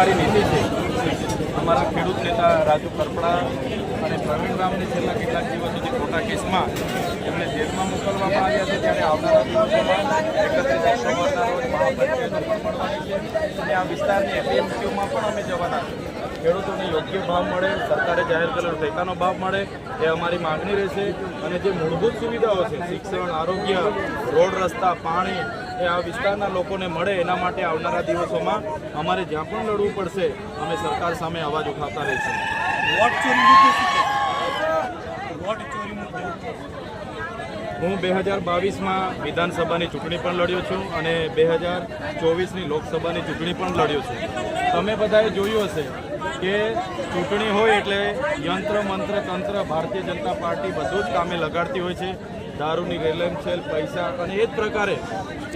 મારી નીતિ છે. અમારા ખેડૂત નેતા રાજુ કરપડા અને પ્રવીણ રામને છેલ્લા કેટલાક દિવસોથી ખોટા કેસમાં એમને જેલમાં મોકલવામાં આવ્યા છે. ત્યારે આવનારા દિવસોમાં એકત્રીસ ઓક્ટોબરના રોજ મહાપંચાયતો પણ મળવાની છે. અને આ વિસ્તારની એપીએમસીઓમાં પણ અમે જવાના છે ખેડૂતોને યોગ્ય ભાવ મળે સરકારે જાહેર કરેલો ટેકાનો ભાવ મળે એ અમારી માગણી રહેશે. અને જે મૂળભૂત સુવિધાઓ છે શિક્ષણ આરોગ્ય રોડ રસ્તા પાણી એ આ વિસ્તારના લોકોને મળે એના માટે આવનારા દિવસોમાં અમારે જ્યાં પણ લડવું પડશે અમે સરકાર સામે અવાજ ઉઠાવતા રહીશું. હું બે હજાર બાવીસમાં વિધાનસભાની ચૂંટણી પણ લડ્યો છું અને બે હજાર ચોવીસની લોકસભાની ચૂંટણી પણ લડ્યો છું. તમે બધાએ જોયું હશે કે ચૂંટણી હોય એટલે યંત્ર, મંત્ર, તંત્ર, ભારતીય જનતા પાર્ટી બધું જ કામે લગાડતી હોય છે. દારૂની રેલમછેલ પૈસા અને એ જ પ્રકારે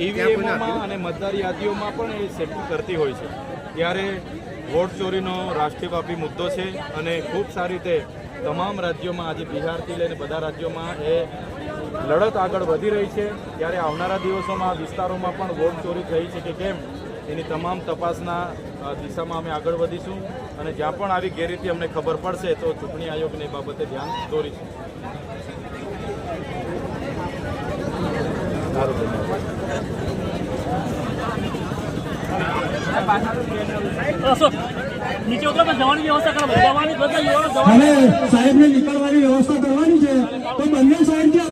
ઈવીએમમાં અને મતદાર યાદીઓમાં પણ એ સેટિંગ કરતી હોય છે. ત્યારે વોટ ચોરીનો રાષ્ટ્રવ્યાપી મુદ્દો છે અને ખૂબ સારી રીતે તમામ રાજ્યોમાં આજે બિહારથી લઈને બધા રાજ્યોમાં એ લડત આગળ વધી રહી છે. ત્યારે આવનારા દિવસોમાં વિસ્તારોમાં પણ વોટ ચોરી થઈ છે કે કેમ? એની તમામ તપાસના દિશામાં અમે આગળ વધીશું અને જ્યાં પણ આવી ગેરરીતિ અમને ખબર પડશે તો ચૂંટણી આયોગને એ બાબતે ધ્યાન દોરીશું. સાહેબ સાહેબને નીકળવાની વ્યવસ્થા કરવાની છે. તો બંને